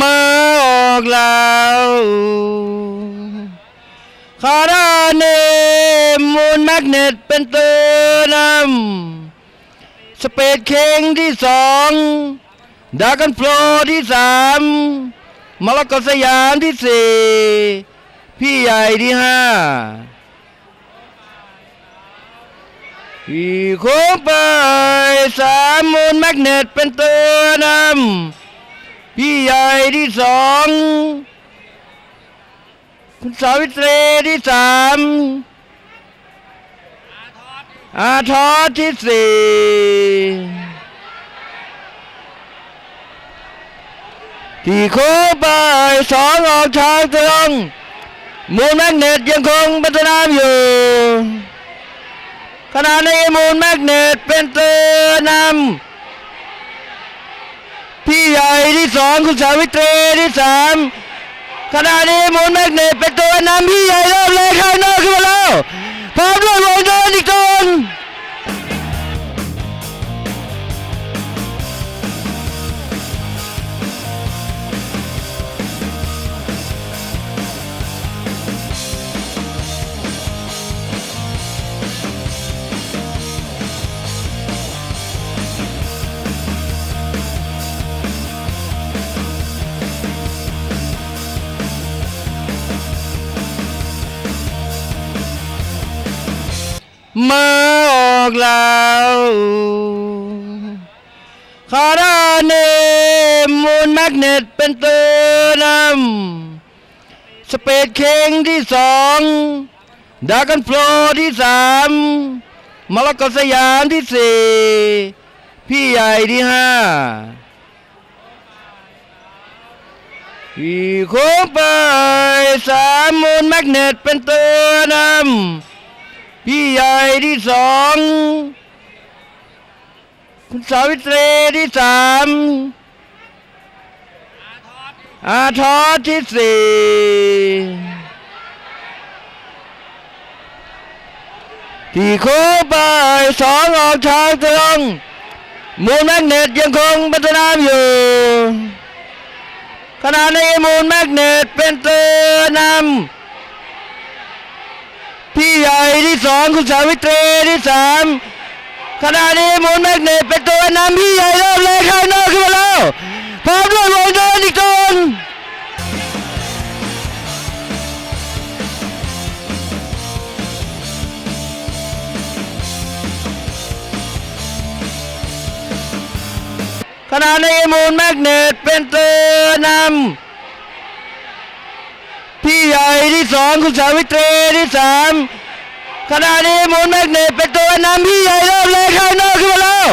มาออกแล้วคาราเนมูลแมกเนตเป็นตัวนำสเปดเคงที่สองดากันโฟลที่สามมรกสยามที่สี่พี่ใหญ่ที่ห้าพี่โค้งไปสามมูลแมกเนตเป็นตัวนำ พี่ใหญ่ที่สองคุณสาวิตรีที่สามอาทอที่สี่ที่โค้งไปสองออกทางตรงมูลแมกเนตยังคงเป็นสนาอยู่ขณะนี้มูลแมกเนตเป็นตัวนำ พี่ใหญ่ที่สองคุณสาวิตรีที่สามขณะนี้มูลแมกเนตเป็นตัวนำพี่ใหญ่เริ่มเลยข้างนอกขึ้นมาแล้วพร้อมด้วย มาออกแล้วคาราเนมูลแมกเนตเป็นตัวนำสเปดเคงที่สองดากันโฟลที่สามมรกสยามที่สี่พี่ใหญ่ที่ห้าพี่โค้งไปสามมูลแมกเนตเป็นตัวนำ ใหญ่ที่สองคุณสาวิตรีที่สามอาทอที่สี่ที่โค้งไปสองออกทางตรงมูลแมกเนตยังคงเป็นาอยู่ขณะนี้มูลแมกเนตเป็นตัวนำพี่ใหญ่ที่ สองคุณสาวิตรีที่สามขณะนี้มูลแมกเนตเป็นตัวนำพี่ใหญ่เริ่มเลยข้างนอกขึ้นมาแล้วพร้อมด้วยวงเดินอีกคนขณะนี้มูลแมกเนตเป็นตัวนำพี่ใหญ่ที่สองคุณสาวิตรีที่สาม ขณะนี้มูลแมกเนตเป็นตัวนำพี่ใหญ่เริ่มเลยข้างนอกขึ้นมาแล้ว